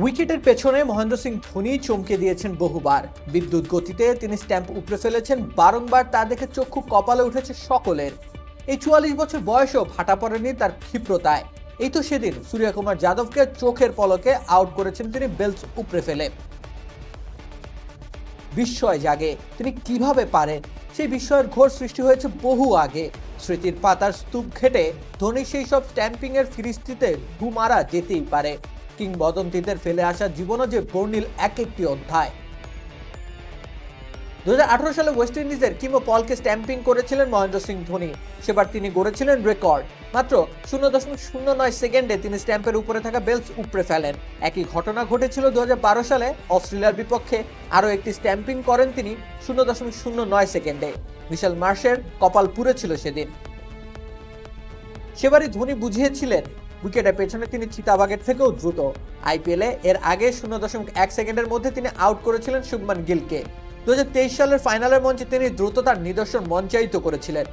উইকেটের পেছনে মহেন্দ্র সিং ধোনি চমকে দিয়েছেন বহুবার। বিদ্যুৎ গতিতে তিনি স্ট্যাম্প উপড়ে ফেলেছেন, বারংবার তা দেখে চক্ষু কপালে উঠেছে সকলের। এই চুয়াল্লিশ বছর বয়সেও ভাটা পড়েনি তার ক্ষিপ্রতায়। এই তো সেদিন সূর্যকুমার যাদবকে চোখের পলকে আউট করেছেন তিনি বেলস উপড়ে ফেলে। বিস্ময় জাগে, তিনি কীভাবে পারেন? সেই বিস্ময়ের ঘোর সৃষ্টি হয়েছে বহু আগে। স্মৃতির পাতার স্তূপ ঘেটে ধোনি সেই সব স্ট্যাম্পিং এর ফিরিস্তিতে ঘু মারা যেতেই পারে। কিংবদন্তিদের ফেলে আসা জীবনও যে বর্ণিল এক একটি অধ্যায়। দু সালে ওয়েস্ট ইন্ডিজের কিমো পলকে স্ট্যাম্পিং করেছিলেন মহেন্দ্র সিং ধোনি। সেবার তিনি গড়েছিলেন রেকর্ড। মাত্র শূন্য দশমিক শূন্য নয় সেকেন্ডে তিনি স্ট্যাম্পের উপরে থাকা বেলস উপড়ে ফেলেন। একই ঘটনা ঘটেছিল দু হাজার বারো সালে অস্ট্রেলিয়ার বিপক্ষে। আরও একটি স্ট্যাম্পিং করেন তিনি শূন্য দশমিক শূন্য নয় সেকেন্ডে। মিশেল মার্শের কপাল পুড়েছিল সেদিন। সেবারই ধোনি বুঝিয়েছিলেন উইকেটের পেছনে তিনি চিতাবাগের থেকেও দ্রুত। আইপিএলে এর আগে শূন্য দশমিক এক সেকেন্ডের মধ্যে তিনি আউট করেছিলেন শুভমান গিলকে। দু সালের ফাইনালের মঞ্চে তিনি দ্রুততার নিদর্শন মঞ্চায়িত করেছিলেন।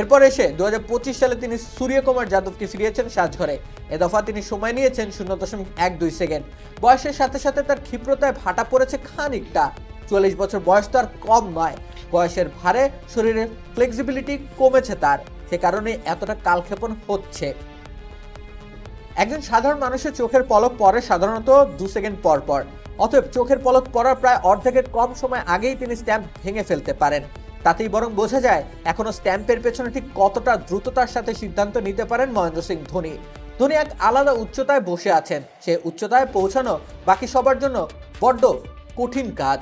এরপর এসে দুই হাজার পঁচিশ সালে তিনি সূর্যকুমার যাদবকে ফিরিয়েছেন সাজঘরে। এ দফা তিনি সময় নিয়েছেন শূন্য দশমিক এক দুই সেকেন্ড। বয়সের সাথে সাথে তার ক্ষিপ্রতায় ভাটা পড়েছে খানিকটা। চল্লিশ বছর বয়স তো আর কম নয়। বয়সের ভারে শরীরের ফ্লেক্সিবিলিটি কমেছে তার। সে কারণে এতটা কালক্ষেপণ হচ্ছে। একজন সাধারণ মানুষের চোখের পলক পরে সাধারণত দু সেকেন্ড পর পর। অতএব চোখের পলক পড়ার প্রায় অর্ধেকের কম সময় আগেই তিনি স্ট্যাম্প ভেঙে ফেলতে পারেন। তাতেই বরং বোঝা যায়, এখনও স্ট্যাম্পের পেছনে ঠিক কতটা দ্রুততার সাথে সিদ্ধান্ত নিতে পারেন মহেন্দ্র সিং ধোনি। ধোনি এক আলাদা উচ্চতায় বসে আছেন। সে উচ্চতায় পৌঁছানো বাকি সবার জন্য বড্ড কঠিন কাজ।